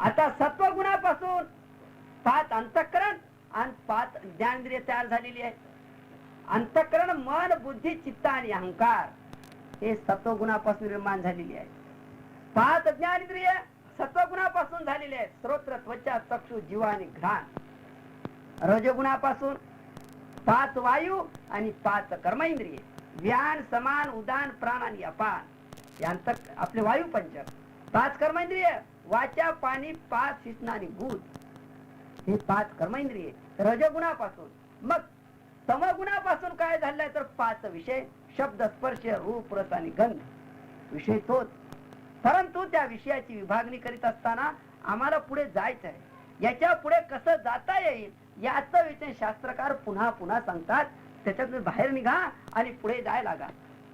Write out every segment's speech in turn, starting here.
आता सत्वगुणापासून पाच अंतःकरण आणि पाच ज्ञानेंद्रिय तयार झालेली आहे. अंतःकरण मन बुद्धी चित्त आणि अहंकार हे सत्वगुणापासून निर्माण झालेली आहे. पाच ज्ञानेंद्रिय सत्वगुणापासून झालेले आहेत. स्रोत्र त्वचा चक्षु जीव आणि घ्राण. रजगुणापासून पाच वायू आणि पाच कर्मेंद्रिय. व्यान समान उदान प्राण आणि अपान. यांत आपले वायू पंच पाच कर्मेंद्रिय वाचा पाणी पाच शिसणारी आणि भूत. हे पाच कर्मेंद्रिय. रजगुणापासून. मग तमगुणापासून काय झालंय? तर पाच विषय. शब्द स्पर्श रूप रस आणि गंध. विषय तोच. परंतु त्या विषयाची विभागणी करीत असताना आम्हाला पुढे जायचं आहे याच्यापुढे कसं जाता येईल याचा विषय शास्त्रकार पुन्हा पुन्हा सांगतात. त्याच्यातून बाहेर निघा आणि पुढे जायला लागा.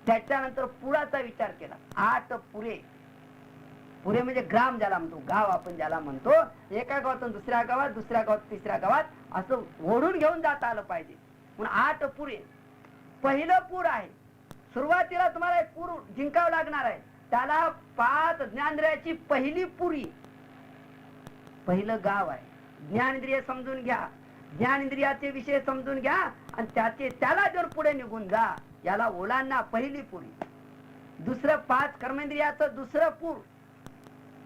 त्याच्यानंतर पुराचा विचार केला. आठ पुरे. पुरे म्हणजे ग्राम ज्याला म्हणतो गाव आपण ज्याला म्हणतो एका गावातून दुसऱ्या गावात दुसऱ्या गावात तिसऱ्या गावात असं ओढून घेऊन जाता आलं पाहिजे. म्हणून आठ पुरे पहिलं पूर आहे. सुरुवातीला तुम्हाला एक पूर जिंकावं लागणार आहे. त्याला पाच ज्ञानेंद्रियाची पहिली पुरी. पहिलं गाव आहे. ज्ञानेंद्रिय समजून घ्या. ज्ञानेंद्रियाचे विषय समजून घ्या आणि त्याचे त्याला जर पुढे निघून जा याला ओलांना पहिली पुरी. दुसरं पाच कर्मेंद्रियाचं दुसरं पूर.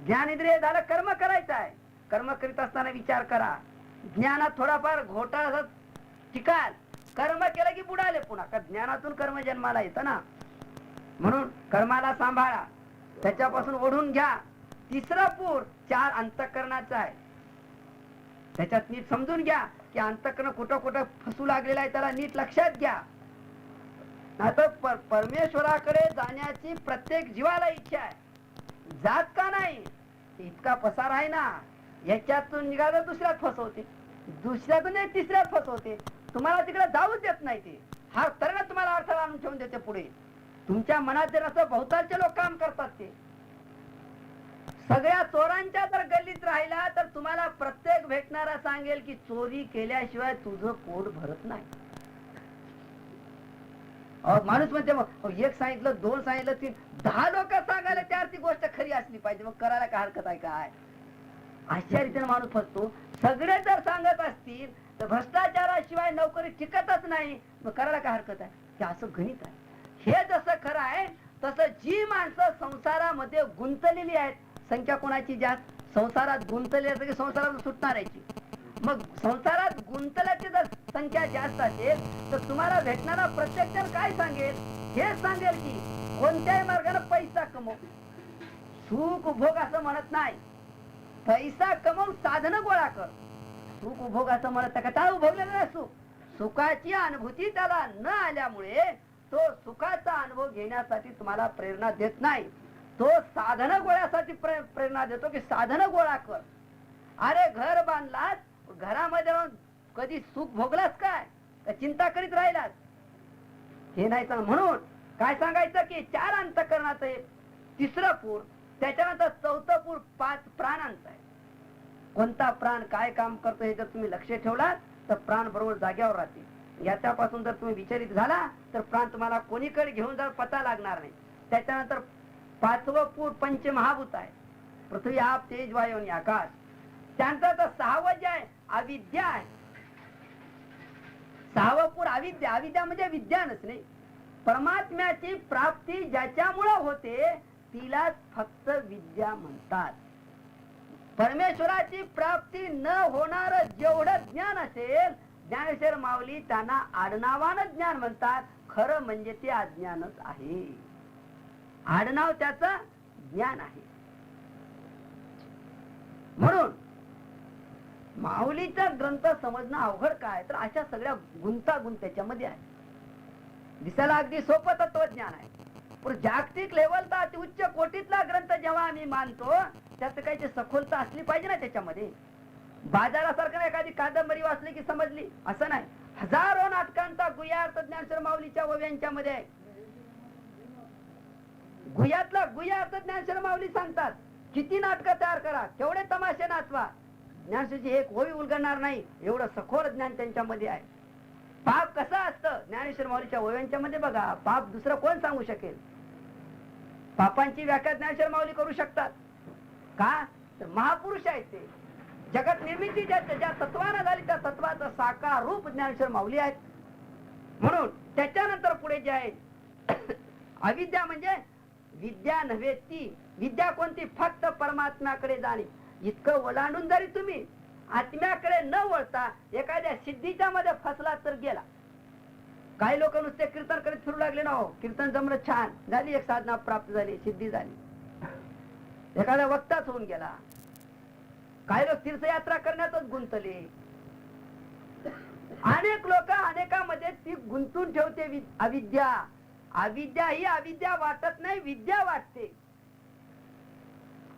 ज्ञान इंद्रिय झालं कर्म करायचं आहे. कर्म करीत असताना विचार करा. ज्ञानात थोडाफार घोटाळा टिकाल कर्म केलं की बुडाले पुन्हा. का ज्ञानातून कर्म जन्माला येतं ना? म्हणून कर्माला सांभाळा. त्याच्यापासून ओढून घ्या. तिसरा पूर चार अंतकरणाचा आहे. त्याच्यात नीट समजून घ्या की अंतकरण कुठं कुठं फसू लागलेला आहे त्याला नीट लक्षात घ्या. नाहीतर पर- परमेश्वराकडे जाण्याची प्रत्येक जीवाला इच्छा आहे. जात का नाही? इतका पसार आहे ना याच्यातून निघाला दुसऱ्यात फसवते. दुसऱ्यातून तिसऱ्यात फसवते. तुम्हाला तिकडे जाऊच देत नाही ते. हा तरण तुम्हाला अर्थ आणून ठेवून देते पुढे. तुमच्या मनात जर असं बहुतांचे लोक काम करतात ते. सगळ्या चोरांच्या जर गल्लीत राहिला तर तुम्हाला प्रत्येक भेटणारा सांगेल की चोरी केल्याशिवाय तुझं पोट भरत नाही. माणूस म्हणते मग एक सांगितलं दोन सांगितलं तीन. दहा लोक सांगायला त्यावर ती गोष्ट खरी असली पाहिजे. मग करायला काय हरकत आहे काय? अशा रीतीने माणूस फसतो सगळे जर सांगत असतील तर भ्रष्टाचाराशिवाय नोकरी टिकतच नाही. मग करायला काय हरकत आहे? हे असं गणित आहे. हे जसं खरं आहे तसं जी माणसं संसारामध्ये गुंतलेली आहेत संख्या कोणाची जास्त संसारात गुंतलेली असं की संसारात सुटणार आहे मग संसारात गुंतल्याची जर संख्या जास्त असेल तर तुम्हाला भेटणारा प्रत्येक जण काय सांगेल? हे सांगेल की कोणत्याही मार्गाने पैसा कमव. सुख उपभोग असं म्हणत नाही. पैसा कमवून साधन गोळा कर. सुख उपभोग असं म्हणत का त्याला उभोगलेलं नाही सुख. सुखाची अनुभूती त्याला न आल्यामुळे तो सुखाचा अनुभव घेण्यासाठी तुम्हाला प्रेरणा देत नाही. तो साधन गोळ्यासाठी प्रेरणा देतो की साधन गोळा कर. अरे घर बांधलास घरामध्ये राहून कधी सुख भोगलास काय? चिंता करीत राहिलास. हे नाही सांग म्हणून काय सांगायचं की चार अंतकरणाचं आहे तिसरं पूर त्याच्यानंतर चौथं पूर पाच प्राणांचं आहे. कोणता प्राण काय काम करतो हे जर तुम्ही लक्ष ठेवलात तर प्राण बरोबर जाग्यावर राहते याच्यापासून जर तुम्ही विचलित झाला तर प्राण तुम्हाला कोणीकडे घेऊन जर पता लागणार नाही. त्याच्यानंतर पाचवं पूर पंचमहाभूत आहे. पृथ्वी आप तेज वायू आणि आकाश. त्यानंतर तर सहावं जे आहे अविद्या आहे. सावपूर अविद्या अविद्या म्हणजे विद्या नसणे परमात्म्याची प्राप्ती ज्याच्यामुळं होते तिला फक्त विद्या म्हणतात. परमेश्वराची प्राप्ती न होणार जेवढं ज्ञान असेल ज्ञानेश्वर माऊली त्यांना आडनावानं ज्ञान म्हणतात. खरं म्हणजे ते अज्ञानच आहे. आडनाव त्याच ज्ञान आहे. म्हणून माऊलीचा ग्रंथ समजणं अवघड काय? तर अशा सगळ्या गुंतागुंत त्याच्यामध्ये आहे. दिसायला अगदी सोपं तत्वज्ञान आहे. पण जागतिक लेवलचा अति उच्च कोटीतला ग्रंथ जेव्हा आम्ही मानतो त्यात काही सखोलता असली पाहिजे ना त्याच्यामध्ये. बाजारासारखं एखादी कादंबरी वाचली की समजली. असं नाही. हजारो नाटकांचा गुह्यार्थ ज्ञानशर माऊलीच्या ओव्यांच्या मध्ये आहे. गुह्यातला गुह्यार्थ ज्ञानशर माऊली सांगतात किती नाटकं तयार करा? केवढे तमाशे नाचवा? ज्ञानशरची एक होई उलगडणार नाही एवढं सखोर ज्ञान त्यांच्यामध्ये आहे. पाप कसं असतं? ज्ञानेश्वर माऊलीच्या ओव्यांच्या मध्ये बघा पाप दुसरं कोण सांगू शकेल? पापांची व्याख्या ज्ञानेश्वर माऊली करू शकतात. का? तर महापुरुष आहेत ते. जगत निर्मिती ज्या ज्या तत्वानं झाली त्या तत्वाचं साकार रूप ज्ञानेश्वर माऊली आहेत. म्हणून त्याच्यानंतर पुढे जे आहे अविद्या म्हणजे विद्या नव्हे ती. विद्या कोणती? फक्त परमात्म्याकडे जाणे. इतकं ओलांडून जरी तुम्ही आत्म्याकडे न वळता एखाद्या सिद्धीच्या मध्ये फसला तर गेला. काही लोक नुसते कीर्तन करीत फिरू लागले ना हो. कीर्तन जमलं छान. झाली एक साधना प्राप्त झाली सिद्धी झाली. एखादा वक्ताच होऊन गेला. काही लोक तीर्थयात्रा करण्यातच गुंतले. अनेक लोक अनेकामध्ये ती गुंतून ठेवते वि- अविद्या. अविद्या ही अविद्या वाटत नाही विद्या वाटते.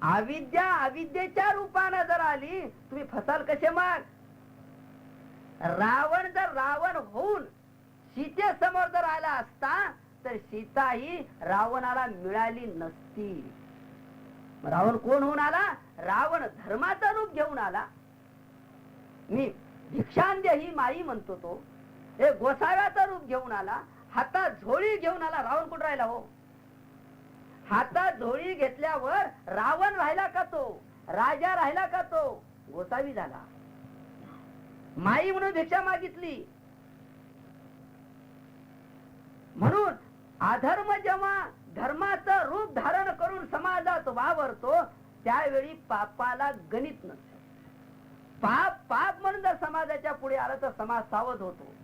अविद्या अविद्येच्या रूपानं जर आली तुम्ही फसाल कसे मग? रावण जर रावण होऊन सीते समोर जर आला असता तर सीता ही रावणाला मिळाली नसती. रावण कोण होऊन आला? रावण धर्माचा रूप घेऊन आला. मी भिक्षांद्य ही माई म्हणतो तो. हे गोसाव्याचा रूप घेऊन आला. हातात झोळी घेऊन आला. रावण कुठं राहिला हो? हातात झोळी घेतल्यावर रावण राहिला का तो? राजा राहिला का तो? गोसावी झाला. माई म्हणून भिक्षा मागितली. म्हणून अधर्म जेव्हा धर्माचं रूप धारण करून समाजात वावरतो त्यावेळी पापाला गणित नसते. पाप पाप म्हणून जर समाजाच्या पुढे आलं तर समाज सावध होतो.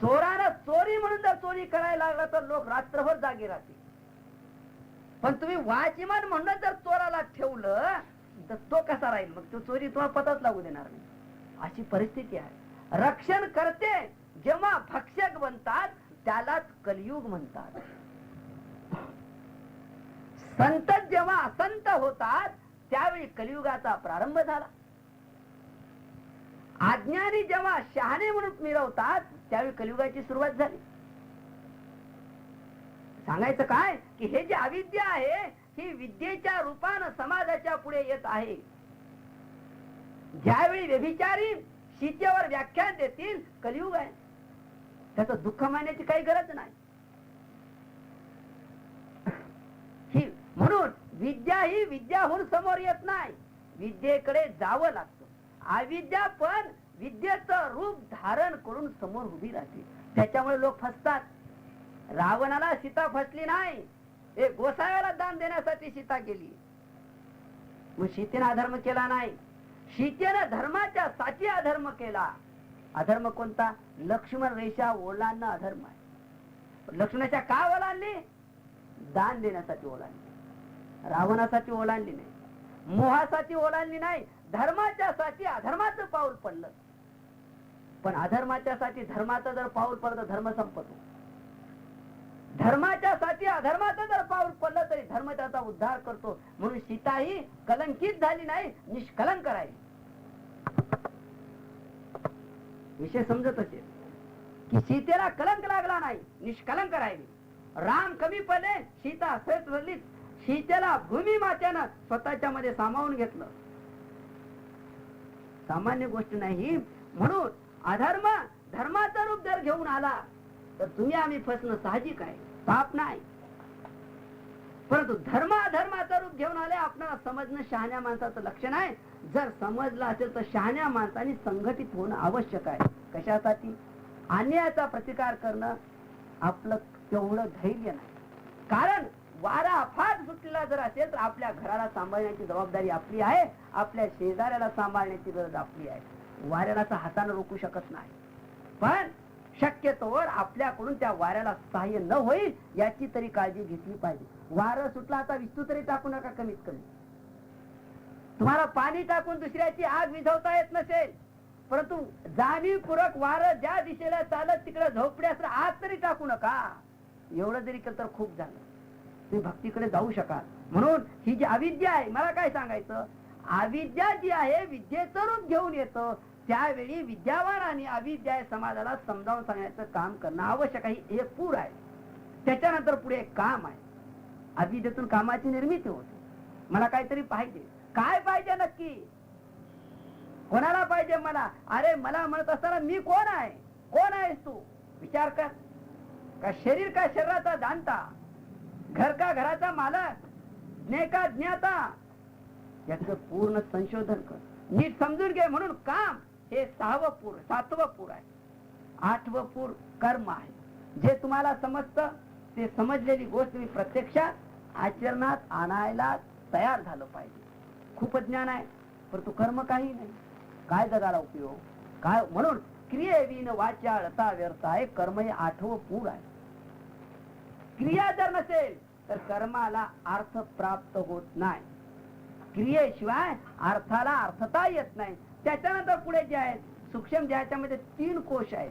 चोरानं चोरी म्हणून जर चोरी करायला लागला तर लोक रात्रभर जागे राहतील. पण तुम्ही वाचिमान म्हणून जर चोराला ठेवलं तर तो कसा राहील? मग तो चोरी तुम्हाला पताच लागू देणार नाही. अशी परिस्थिती आहे. रक्षण करते जेव्हा भक्षक बनतात त्यालाच कलियुग म्हणतात. संत जेव्हा असंत होतात त्यावेळी कलियुगाचा प्रारंभ झाला. अज्ञानी जेव्हा शहाणे म्हणून मिरवतात त्यावेळी कलियुगाची सुरुवात झाली. सांगायचं काय? की हे जे अविद्या आहे ही विद्येच्या रूपानं समाजाच्या पुढे येत आहे. ज्यावेळी व्यभिचारी सीतेवर व्याख्यान देतील कलियुग आहे. त्याचं दुःख मानण्याची काही गरज नाही. ही म्हणून विद्या ही विद्याहून समोर येत नाही. विद्येकडे जावं लागतं. अविद्या पण विद्येचं रूप धारण करून समोर उभी राहते. त्याच्यामुळे लोक फसतात. रावणाला सीता फसली नाही. हे गोसाव्याला दान देण्यासाठी सीता गेली. मग सीतेने अधर्म केला नाही. सीतेनं धर्माच्या साठी अधर्म केला. अधर्म कोणता? लक्ष्मण रेषा ओलांना अधर्म आहे. लक्ष्मणाच्या का ओलांडली? दान देण्यासाठी ओलांडली. रावणासाठी ओलांडली नाही. मोहासाठी ओलांडली नाही. धर्माच्या साठी अधर्माचं पाऊल पडलं. पण अधर्माच्या साठी धर्माचं जर पाऊल पडलं धर्म संपतो. धर्माच्या साठी अधर्माचं जर पाऊल पडलं तरी धर्म त्याचा उद्धार करतो. म्हणून सीता ही कलंकित झाली नाही निष्कलंक राहील विषय समजत असेल की सीतेला कलंक लागला नाही निष्कलंक राहिली राम कमी पडले सीता सैत झाली. सीतेला भूमी मात्यानं स्वतःच्या मध्ये सामावून घेतलं. सामान्य गोष्ट नाही. म्हणून अधर्म धर्माचा रूप जर घेऊन आला तर तुम्ही आम्ही फसणं साहजिक आहे. पाप नाही. परंतु धर्माधर्माचा रूप घेऊन आले आपणाला समजणं शहाण्या माणसाचं लक्षण आहे जर समजलं असेल तर शहाण्या माणसाने संघटित होणं आवश्यक आहे. कशासाठी? अन्यायाचा प्रतिकार करणं आपलं तेवढं धैर्य नाही. कारण वारा अफाट सुटलेला जर असेल तर आपल्या घराला सांभाळण्याची जबाबदारी आपली आहे. आपल्या शेजाऱ्याला सांभाळण्याची गरज आपली आहे. वाऱ्याला हाताने रोखू शकत नाही. पण शक्यतोवर आपल्याकडून त्या वाऱ्याला सहाय्य न होईल याची तरी काळजी घेतली पाहिजे. वारं सुटला आता विस्तू तरी टाकू नका कमीत कमी. तुम्हाला पाणी टाकून दुसऱ्याची आग विझवता येत नसेल. परंतु जाणीवपूर्वक वारं ज्या दिशेला चालत तिकडे झोपड्यास आग तरी टाकू नका. एवढं जरी केलं तर खूप झालं. तुम्ही भक्तीकडे जाऊ शकाल. म्हणून ही जी अविद्या आहे मला काय सांगायचं? अविद्या जी आहे विद्येचं रूप घेऊन येतं. त्यावेळी विद्यावान आणि अविद्या समाजाला समजावून सांगण्याचं काम करणं आवश्यक आहे. हे एक पूर आहे. त्याच्यानंतर पुढे एक काम आहे. अविद्येतून कामाची निर्मिती होते. मला काहीतरी पाहिजे. काय पाहिजे नक्की? कोणाला पाहिजे मला? अरे मला म्हणत असताना मी कोण आहे? कोण आहेस तू? विचार कर. का शरीर का शरीराचा जाणता घर का घराचा मालक? ज्ञे का ज्ञाता? याचं पूर्ण संशोधन कर. नीट समजून घे म्हणून काम. हे सहावं पूर सातवं पूर आहे. आठवं पूर कर्म आहे. जे तुम्हाला समजतं ते समजलेली गोष्ट मी प्रत्यक्षात आचरणात आणायला तयार झालं पाहिजे. खूप ज्ञान आहे परंतु कर्म काही नाही. काय जगाला उपयोग? काय? म्हणून क्रियेविन वाचा रता व्यर्थ आहे कर्म हे आठवं पूर आहे. क्रिया जर नसेल तर कर्माला अर्थ प्राप्त होत नाही. क्रियेशिवाय अर्थाला अर्थता येत नाही. त्याच्यानंतर पुढे जे आहे सूक्ष्म ध्याच्यामध्ये तीन कोश आहेत.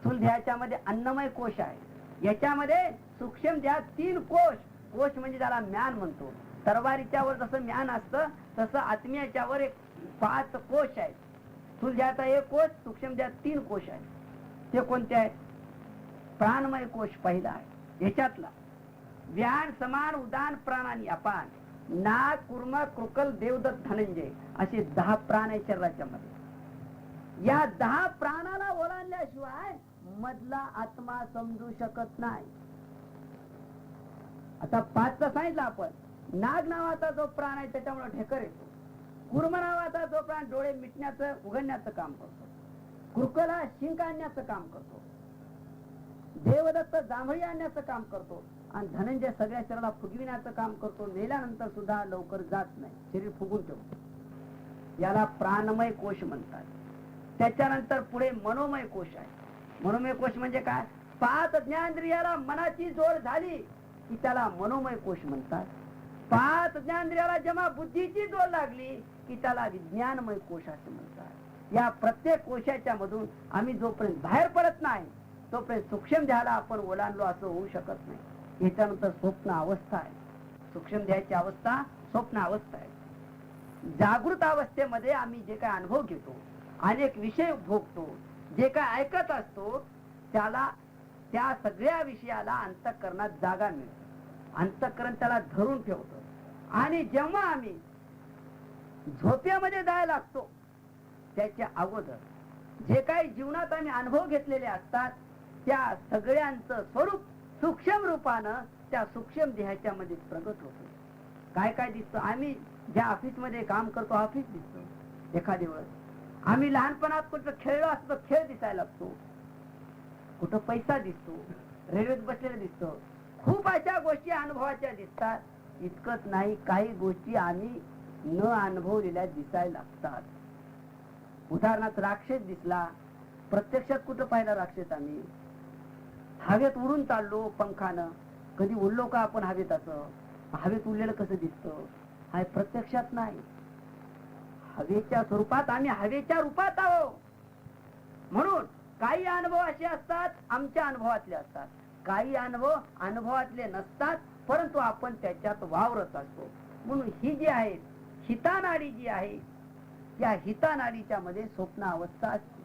स्थूल ध्याच्यामध्ये अन्नमय कोश आहे. याच्यामध्ये सूक्ष्म ध्या तीन कोश. कोश म्हणजे त्याला म्यान म्हणतो. तरवारीच्या वर जसं म्यान असतं तसं आत्मीयाच्या वर एक पाच कोश आहेत. स्थूल ध्याचा एक कोश सूक्ष्म ध्या तीन कोश आहेत. ते कोणते आहेत? प्राणमय कोश पहिला आहे. याच्यातला व्यान समान उदान प्राण आणि अपान. ना कुर्म कृकल देवदत्त धनंजय असे दहा प्राण आहे शरीराच्या मध्ये या दहा प्राणाला ओलांडल्याशिवाय मधला आत्मा समजू शकत नाही. आता पाचचा सांगितलं आपण. नाग नावाचा जो प्राण आहे त्याच्यामुळे ढेकर येतो. कुर्म नावाचा जो प्राण डोळे मिटण्याचं उघडण्याचं काम करतो. कृकल हा शिंक आणण्याचं काम करतो. देवदत्त जांभळी आणण्याचं काम करतो. आणि धनंजय सगळ्या शरीराला फुगविण्याचं काम करतो नेल्यानंतर सुद्धा लवकर जात नाही. शरीर फुगून ठेवतो. याला प्राणमय कोश म्हणतात. त्याच्यानंतर पुढे मनोमय कोश आहे. मनोमय कोश म्हणजे काय? पाच ज्ञानेंद्रियाला मनाची जोड झाली की त्याला मनोमय कोश म्हणतात. पाच ज्ञानेंद्रियाला जेव्हा बुद्धीची जोड लागली की त्याला विज्ञानमय कोश असे म्हणतात. या प्रत्येक कोशाच्या मधून आम्ही जोपर्यंत बाहेर पडत नाही तोपर्यंत सूक्ष्म ध्याला आपण ओलांडलो असं होऊ शकत नाही. याच्यानंतर स्वप्न अवस्था आहे. सूक्ष्म देहाची अवस्था स्वप्न अवस्था आहे. जागृत अवस्थेमध्ये आम्ही जे काय अनुभव घेतो अनेक विषय भोगतो जे काय ऐकत असतो त्याला त्या सगळ्या विषयाला अंतकरणात जागा मिळते. अंतकरण त्याला धरून ठेवतो. आणि जेव्हा आम्ही झोप्यामध्ये जायला लागतो त्याच्या अगोदर जे काही जीवनात आम्ही अनुभव घेतलेले असतात त्या सगळ्यांचं स्वरूप सूक्ष्म रूपानं त्या सूक्ष्म देहाच्या मध्ये प्रगत होतो. काय काय दिसतं? आम्ही ज्या ऑफिसमध्ये काम करतो ऑफिस दिसतो. एखादी वेळेस आम्ही लहानपणात कुठं खेळलो असतो खेळ दिसायला लागतो. कुठं पैसा दिसतो रेल्वेत बसलेला दिसतो. खूप अशा गोष्टी अनुभवाच्या दिसतात. इतकंच नाही काही गोष्टी आम्ही न अनुभवलेल्या दिसायला लागतात. उदाहरणार्थ राक्षस दिसला. प्रत्यक्षात कुठं पाहिला राक्षस आम्ही? हवेत उडून चाललो पंखानं. कधी उडलो का आपण हवेत असं? हवेत उडलेलं कसं दिसतं? हा प्रत्यक्षात नाही. हवेच्या स्वरूपात आम्ही हवेच्या रूपात आहो. म्हणून काही अनुभव असे असतात आमच्या अनुभवातले असतात. काही अनुभव अनुभवातले नसतात परंतु आपण त्याच्यात वावरत असतो. म्हणून ही जी आहे हितानाडी जी आहे त्या हितानाडीच्या मध्ये स्वप्न अवस्था असते.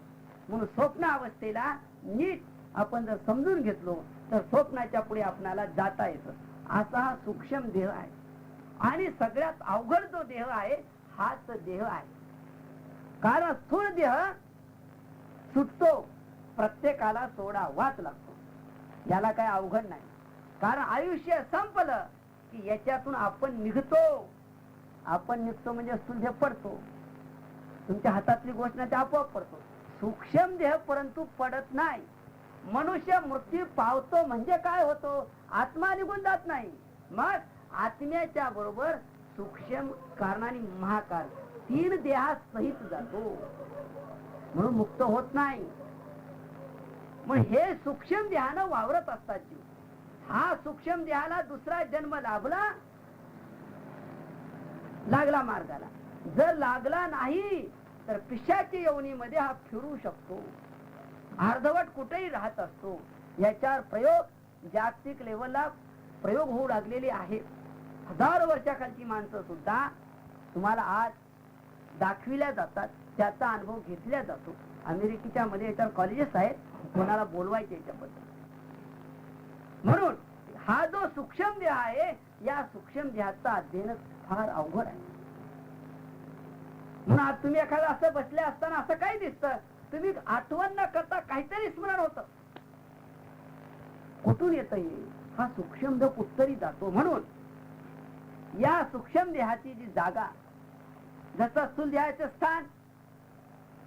म्हणून स्वप्न अवस्थेला नीट आपण जर समजून घेतलो तर स्वप्नाच्या पुढे आपणाला जाता येतं. असा हा सूक्ष्म देह आहे. आणि सगळ्यात अवघड जो देह आहे हाच देह आहे. कारण स्थूळ देह सुटतो प्रत्येकाला सोडावाच लागतो. याला काय अवघड नाही. कारण आयुष्य संपलं की याच्यातून आपण निघतो. आपण निघतो म्हणजे स्थूल देह पडतो. तुमच्या हातातली गोष्ट नाही ते आपोआप पडतो. सूक्ष्म देह परंतु पडत नाही. मनुष्य मृत्यू पावतो म्हणजे काय होतो? आत्मा निघून जात नाही. मग आत्म्याच्या बरोबर सूक्ष्म कारण आणि महाकाल तीन देहात सहित जातो. म्हणून मुक्त होत नाही. मग हे सूक्ष्म देहानं वावरत असतात जीव. हा सूक्ष्म देहाला दुसरा जन्म लाभला? लागला मार्गाला. जर लागला नाही तर पिशाच्या यवनीमध्ये हा फिरू शकतो. अर्धवट कुठेही राहत असतो. याच्यावर प्रयोग जागतिक लेवलला प्रयोग होऊ लागलेले आहेत. हजारो वर्षाखालची माणसं सुद्धा तुम्हाला आज दाखविल्या जातात त्याचा अनुभव घेतला जातो. अमेरिकेच्या मध्ये याच्यावर कॉलेजेस आहेत कोणाला बोलवायचे याच्याबद्दल. म्हणून हा जो सूक्ष्म देह आहे या सूक्ष्म देहाचा अध्ययन फार अवघड आहे. म्हणून आज तुम्ही एखादं असं बसले असताना असं काय दिसतं तुम्ही आठवण न करता काहीतरी स्मरण होत. कुठून येत हा? सूक्ष्म देह उत्तरी जातो म्हणून. या सूक्ष्म देहाची जी जागा जसं स्थूल देहाचं स्थान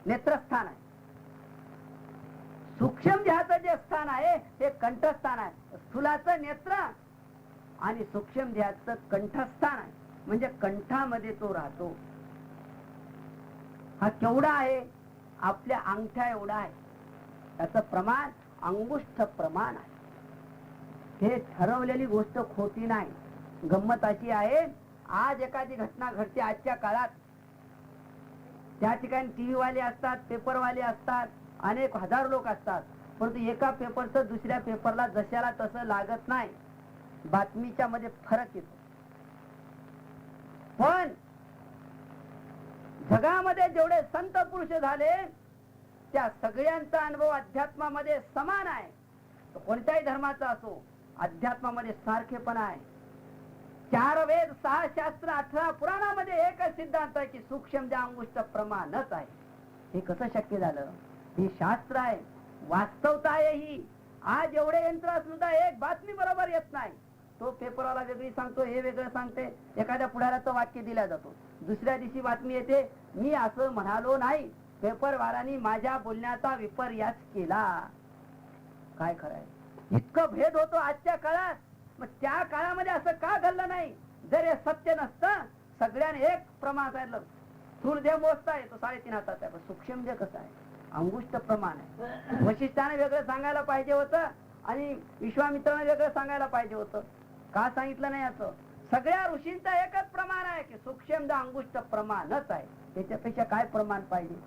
नेत्रस्थान आहे. सूक्ष्म देहाचं जे स्थान आहे ते कंठस्थान आहे. स्थूलाचं नेत्र आणि सूक्ष्म देहाचं कंठस्थान आहे. म्हणजे कंठामध्ये तो राहतो. हा केवढा आहे? आपल्या अंगठ्या एवढा आहे. त्याचं प्रमाण अंगुष्ठ प्रमाण आहे. हे ठरवलेली गोष्ट खोटी नाही. गंमत अशी आहे. आज एखादी घटना घडते आजच्या काळात. त्या ठिकाणी टीव्ही वाले असतात पेपरवाले असतात अनेक हजार लोक असतात. परंतु एका पेपरचं दुसऱ्या पेपरला जशाला तसं लागत नाही. बातमीच्या मध्ये फरक येतो. पण जगामध्ये जेवढे संत पुरुष झाले त्या सगळ्यांचा अनुभव अध्यात्मामध्ये समान आहे. कोणत्याही धर्माचा असो अध्यात्मामध्ये सारखेपणा आहे. चार वेद सहा शास्त्र अठरा पुराणामध्ये एकच सिद्धांत आहे की सूक्ष्म ज्या अंगुष्ट प्रमाणच आहे. हे कसं शक्य झालं? हे शास्त्र आहे. वास्तवता आहे ही. आज एवढे यंत्र सुद्धा एक बातमी बरोबर येत नाही. तो पेपरवाला वेगळी सांगतो हे वेगळं सांगते. एखाद्या पुढाऱ्याचं वाक्य दिल्या जातो. दुसऱ्या दिवशी बातमी येते मी असं म्हणालो नाही. पेपरवालांनी माझ्या बोलण्याचा विपर्यास केला. काय खरंय? इतकं भेद होतो आजच्या काळात. मग त्या काळामध्ये असं का घडलं नाही? जर हे सत्य नसतं सगळ्यांनी एक प्रमाण सांगितलं. देह मोजता येतो साडेतीन हातात आहे. पण सूक्ष्म देह कसं आहे? अंगुष्ठ प्रमाण आहे. वशिष्ठाने वेगळं सांगायला पाहिजे होतं आणि विश्वामित्राने वेगळं सांगायला पाहिजे होतं. का सांगितलं नाही असं? सगळ्या ऋषींचा एकच प्रमाण आहे की सूक्ष्म द प्रमाणच आहे. त्याच्यापेक्षा काय प्रमाण पाहिजे?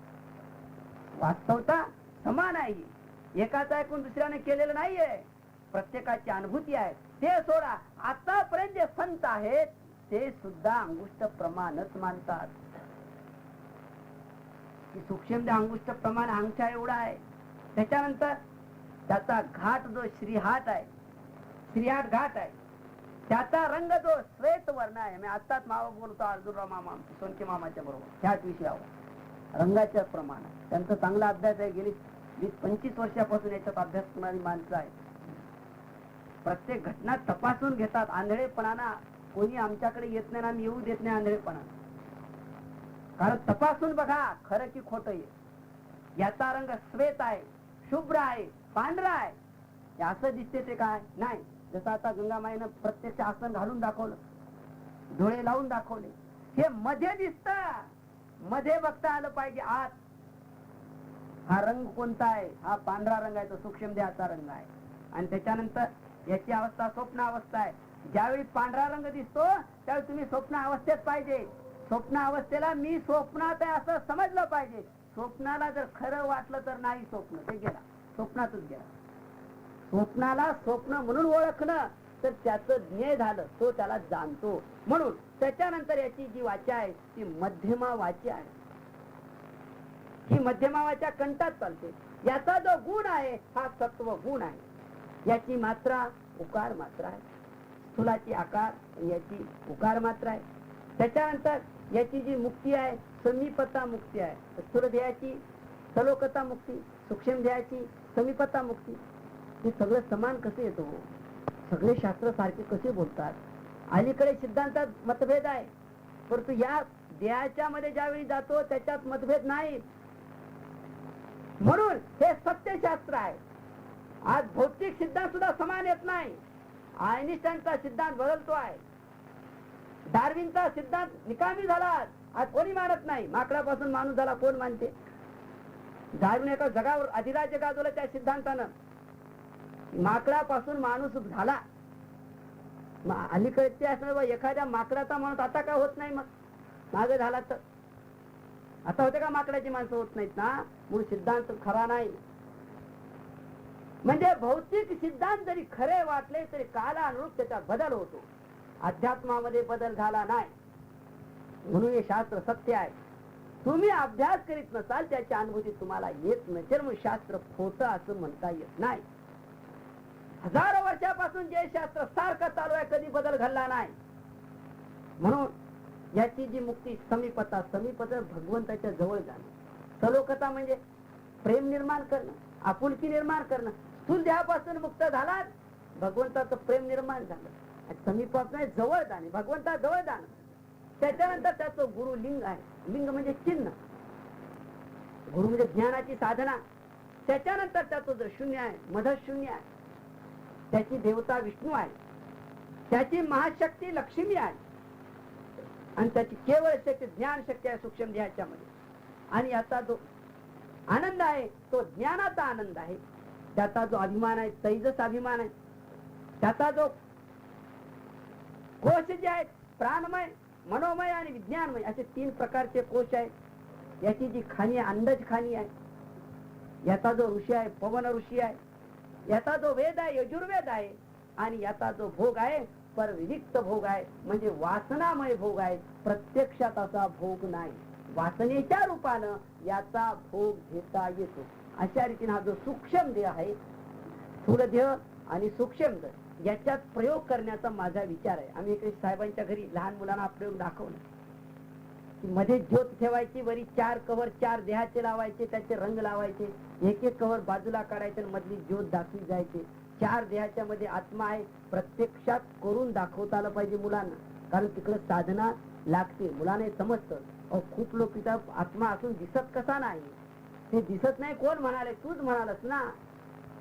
वास्तवता समान आहे एकाच ऐकून दुसऱ्याने केलेलं नाहीये. प्रत्येकाची अनुभूती आहे. ते सोडा. आतापर्यंत जे संत आहेत ते सुद्धा अंगुष्ट प्रमाणच मानतात. की सूक्ष्म अंगुष्ट प्रमाण अंगठा एवढा आहे. त्याच्यानंतर त्याचा घाट जो श्रीहाट आहे श्रीहाट घाट आहे. त्याचा रंग जो श्वेत वर्ण आहे मी आताच मावा बोलतो अर्जुनराव मामा सोनके मामाच्या बरोबर. ह्याच विषयावर रंगाच्या प्रमाण त्यांचा चांगला अभ्यास आहे गेली वीस पंचवीस वर्षापासून याच्यात अभ्यास करणारी माणसं आहेत. प्रत्येक घटना तपासून घेतात. आंधळेपणाना कोणी आमच्याकडे येत नाही ना आम्ही येऊ देत नाही आंधळेपणा कारण तपासून बघा खरं की खोट आहे. याचा रंग श्वेत आहे शुभ्र आहे पांढरा आहे. असं दिसते ते काय? नाही. जसं आता गंगामाईनं प्रत्यक्ष आसन घालून दाखवलं डोळे लावून दाखवले. हे मध्ये दिसत. मध्ये बघता आलं पाहिजे आत. हा रंग कोणता आहे? हा पांढरा रंग आहे तो सूक्ष्म देहाचा रंग आहे. आणि त्याच्यानंतर याची अवस्था स्वप्न अवस्था आहे. ज्यावेळी पांढरा रंग दिसतो त्यावेळी तुम्ही स्वप्न अवस्थेत पाहिजे. स्वप्न अवस्थेला मी स्वप्नात आहे असं समजलं पाहिजे. स्वप्नाला जर खरं वाटलं तर नाही स्वप्न. ते गेला. स्वप्नातच गेला. स्वप्नाला स्वप्न म्हणून ओळखलं तर त्याचं ज्ञेय झालं तो त्याला जाणतो. म्हणून त्याच्यानंतर याची जी वाचा आहे ती मध्यमा वाची आहे. ही मध्यमा वाचा कंठात चालते. याचा जो गुण आहे हा सत्व गुण आहे. याची मात्रा उकार मात्रा आहे. स्थुलाची आकार याची उकार मात्रा आहे. त्याच्यानंतर याची जी मुक्ती आहे समीपता मुक्ती आहे. स्थूल ध्येयाची सलोकता मुक्ती सूक्ष्म ध्येयाची समीपता मुक्ती हे सगळं समान कसे येतो? सगळे शास्त्र सारखे कसे बोलतात? अलीकडे सिद्धांतात मतभेद आहे. परंतु या देहाच्या मध्ये ज्यावेळी जातो त्याच्यात मतभेद नाही. म्हणून हे सत्यशास्त्र आहे. आज भौतिक सिद्धांत सुद्धा समान येत नाही. आयनिस्टाईनचा सिद्धांत बदलतो आहे. डार्विनचा सिद्धांत निकामी झाला आज कोणी मानत नाही? माकडापासून माणूस झाला कोण मानते? डार्विन एका जगावर अधिराज्य गाजवलं त्या सिद्धांतानं. माकडापासून माणूस झाला. अलीकडे ते असणार बा, एखाद्या माकडाचा माणूस आता का होत नाही मग? मागे झाला तर. आता होते का माकडाची माणसं होत नाहीत ना? म्हणून सिद्धांत खरा नाही. म्हणजे भौतिक सिद्धांत जरी खरे वाटले तरी कालानुरूप त्याच्यात बदल होतो. अध्यात्मामध्ये बदल झाला नाही. म्हणून हे शास्त्र सत्य आहे. तुम्ही अभ्यास करीत नसाल त्याची अनुभूती तुम्हाला येत नसेल म्हणून शास्त्र खोटं असं म्हणता येत नाही. हजारो वर्षापासून जे शास्त्र सारखं चालू आहे कधी बदल घडला नाही. म्हणून याची जी मुक्ती समीपता समीपता भगवंताच्या जवळ जाणं सलोकता म्हणजे प्रेम निर्माण करणं आपुलकी निर्माण करणं स्थूल देहापासून मुक्त झालात भगवंताचं प्रेम निर्माण झालं. समीपासून जवळ जाणे भगवंता जवळ जाणं. त्याच्यानंतर त्याचं गुरु लिंग आहे. लिंग म्हणजे चिन्ह. गुरु म्हणजे ज्ञानाची साधना. त्याच्यानंतर त्याचं जर शून्य आहे मध शून्य आहे त्याची देवता विष्णू आहे. त्याची महाशक्ती लक्ष्मी आहे. आणि त्याची केवळ शक्ती ज्ञान शक्ती आहे सूक्ष्ममध्ये. आणि याचा जो आनंद आहे तो ज्ञानाचा आनंद आहे. त्याचा जो अभिमान आहे तैजस अभिमान आहे. त्याचा जो कोश जे आहेत प्राणमय मनोमय आणि विज्ञानमय असे तीन प्रकारचे कोश आहेत. याची जी खाणी अंदाज अंडज खाणी आहे. याचा जो ऋषी आहे पवन ऋषी आहे. याचा जो वेद आहे यजुर्वेद आहे आणि याचा जो भोग आहे परविविक्त भोग आहे म्हणजे वासनामय भोग आहे प्रत्यक्षात असा भोग नाही. वासनेच्या रूपानं याचा भोग घेता येतो. अशा रीतीने हा जो सूक्ष्म देह आहे स्थूलदेह आणि सूक्ष्म देह याच्यात प्रयोग करण्याचा माझा विचार आहे. आम्ही इकडे साहेबांच्या घरी लहान मुलांना हा प्रयोग दाखवला. मध्ये ज्योत ठेवायची वरी चार कव्हर चार देहाचे लावायचे त्याचे रंग लावायचे. एक एक कव्हर बाजूला काढायचे मधली ज्योत दाखवी जायचे. चार देहाच्या मध्ये आत्मा आहे प्रत्यक्षात करून दाखवता आलं पाहिजे मुलांना. कारण तिकडे साधना लागते. मुलांना समजतं. खूप लोक तिथं आत्मा असून दिसत कसा नाही? ते दिसत नाही कोण म्हणाले? तूच म्हणालस ना.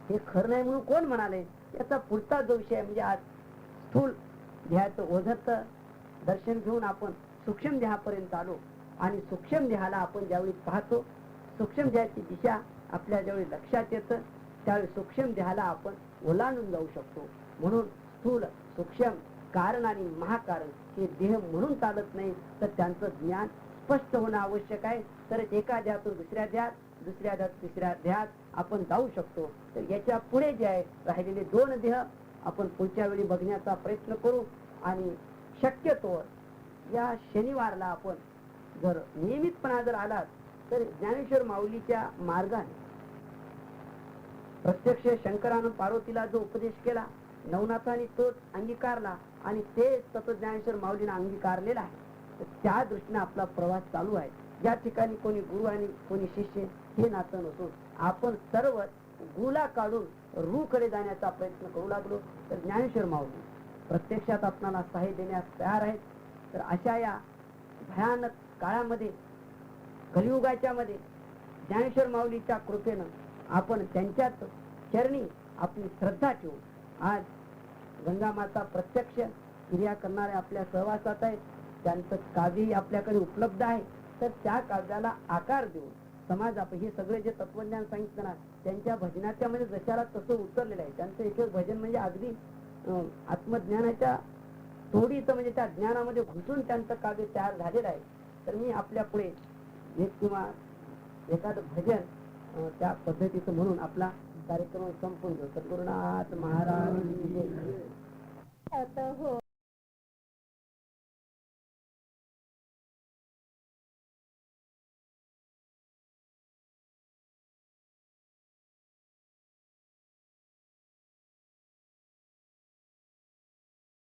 हे खरं नाही म्हणून कोण म्हणाले? याचा पुढचा जो विषय आहे म्हणजे आज स्थूल ध्यायचं ओझत दर्शन घेऊन आपण सूक्ष्म देहापर्यंत आलो. आणि सूक्ष्म देहाला आपण ज्यावेळी पाहतो सूक्ष्म देहाची दिशा आपल्या ज्यावेळी लक्षात येतं त्यावेळी सूक्ष्म देहाला आपण ओलांडून जाऊ शकतो. म्हणून स्थूल सूक्ष्म कारण आणि महाकारण हे देह म्हणून चालत नाही तर त्यांचं ज्ञान स्पष्ट होणं आवश्यक आहे. तर एका देहातून दुसऱ्या देहात दुसऱ्या देहात तिसऱ्या देहात आपण जाऊ शकतो. तर याच्यापुढे जे आहे राहिलेले दोन देह आपण पुढच्या वेळी बघण्याचा प्रयत्न करू. आणि शक्यतो या शनिवारला आपण जर नियमितपणा जर आलात तर ज्ञानेश्वर माऊलीच्या मार्गाने. प्रत्यक्ष शंकरानं पार्वतीला जो उपदेश केला नवनाथाने तोच अंगीकारला आणि तेच ते तत्वज्ञानेश्वर माऊलीनं अंगीकारलेला आहे तर त्या दृष्टीने आपला प्रवास चालू आहे. ज्या ठिकाणी कोणी गुरु आणि कोणी शिष्य हे नातं नसून आपण सर्व गुला काढून रूकडे जाण्याचा प्रयत्न करू लागलो तर ज्ञानेश्वर माऊली प्रत्यक्षात आपणाला सहाय्य देण्यास तयार आहेत. तर अशा या भयानक काळामध्ये कलियुगाच्या मध्ये ज्ञानेश्वर माऊलीच्या कृपेनं आपण त्यांच्याच चरणी आपली श्रद्धा ठेवून आज गंगामाता प्रत्यक्ष क्रिया करणारे आपल्या सहवासात आहेत. त्यांचं काव्यही आपल्याकडे उपलब्ध आहे. तर त्या काव्याला आकार देऊन समाज आपण हे सगळे जे तत्वज्ञान सांगितलं ना त्यांच्या भजनाच्या म्हणजे जशाला तसं उतरलेलं आहे. त्यांचं एक भजन म्हणजे अगदी अं, आत्मज्ञानाच्या थोडीचं म्हणजे त्या ज्ञानामध्ये घुसून त्यांचं काव्य तयार झालेलं आहे. तर मी आपल्या पुढे एक किंवा एखादं भजन त्या पद्धतीचं म्हणून आपला कार्यक्रम संपून घेऊ सद्गुरुनाथ महाराज आता हो.